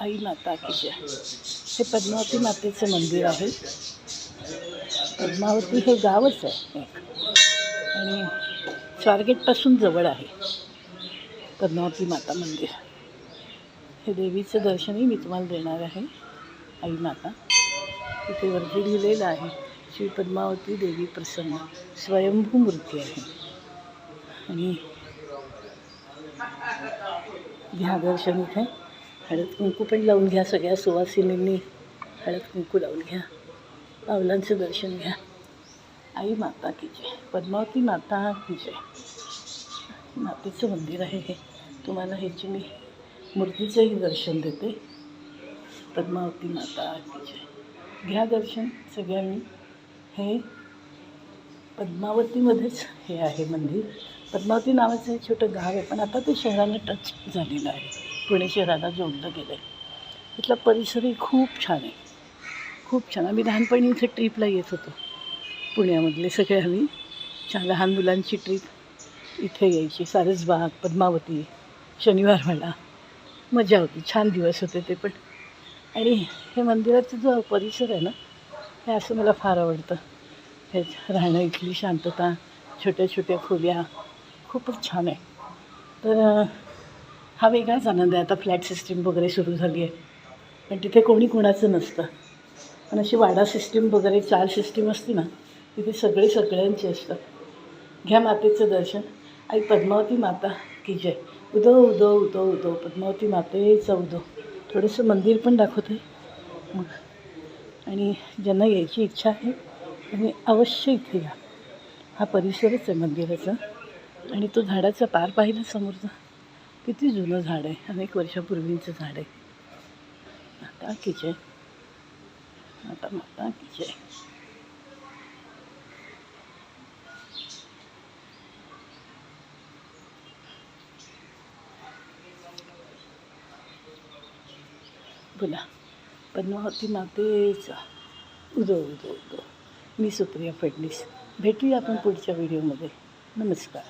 आई माता की हे पद्मावती मातेचं मंदिर आहे. पद्मावती हे गावच आहे आणि स्वारगेटपासून जवळ आहे पद्मावती माता मंदिर. हे देवीचं दर्शनही मी तुम्हाला देणार आहे आई माता. तिथे वरती लिहिलेलं आहे श्री पद्मावती देवी प्रसन्न स्वयंभू मूर्ती आहे. आणि घ्या दर्शन इथे हळद कुंकू पण लावून घ्या सगळ्या सुवासिनींनी. हळद कुंकू लावून घ्या. पावलांचं दर्शन घ्या. आई माता की जय. पद्मावती माता की जय. मातेचं मंदिर आहे हे. तुम्हाला ह्याची मी मूर्तीचंही दर्शन देते. पद्मावती माता की जय. घ्या दर्शन सगळ्यांनी. हे पद्मावतीमध्येच हे आहे मंदिर. पद्मावती नावाचं एक छोटं गाव आहे पण आता ते शहराला टच झालेलं आहे. पुणे शहराला जोडलं गेलं आहे इथला परिसरही खूप छान आहे. खूप छान. आम्ही लहानपणी इथे ट्रीपला येत होतो. पुण्यामधले सगळे आम्ही छान लहान मुलांची ट्रीप इथे यायची. सारसबाग पद्मावती शनिवार मला. मजा होती. छान दिवस होते ते पण. आणि हे मंदिराचं जो परिसर आहे ना हे असं मला फार आवडतं. हे राहणं इथली शांतता छोट्या छोट्या खोल्या खूपच छान आहे. तर हा वेगळाच आनंद आहे. आता फ्लॅट सिस्टीम वगैरे सुरू झाली आहे. पण तिथे कोणी कोणाचं नसतं. पण अशी वाडा सिस्टीम वगैरे चार सिस्टीम असते ना तिथे सगळे सगळ्यांचे असतात. घ्या मातेचं दर्शन. आई पद्मावती माता की जय. उदो उदो उदो उदो. पद्मावती मातेचं उदो. थोडंसं मंदिर पण दाखवते मग. आणि ज्यांना यायची इच्छा आहे तुम्ही अवश्य इथे या. हा परिसरच आहे मंदिराचा. आणि तो झाडाचा पार पाहिला समोरचा. किती जुनं झाड आहे. अनेक वर्षापूर्वींचं झाड आहे. माता की जय. माता माता की बोला. पद्मावती मातेचा. उदो उदो उदो. मी सुप्रिया फडणीस भेटूया आपण पुढच्या व्हिडिओमध्ये. नमस्कार.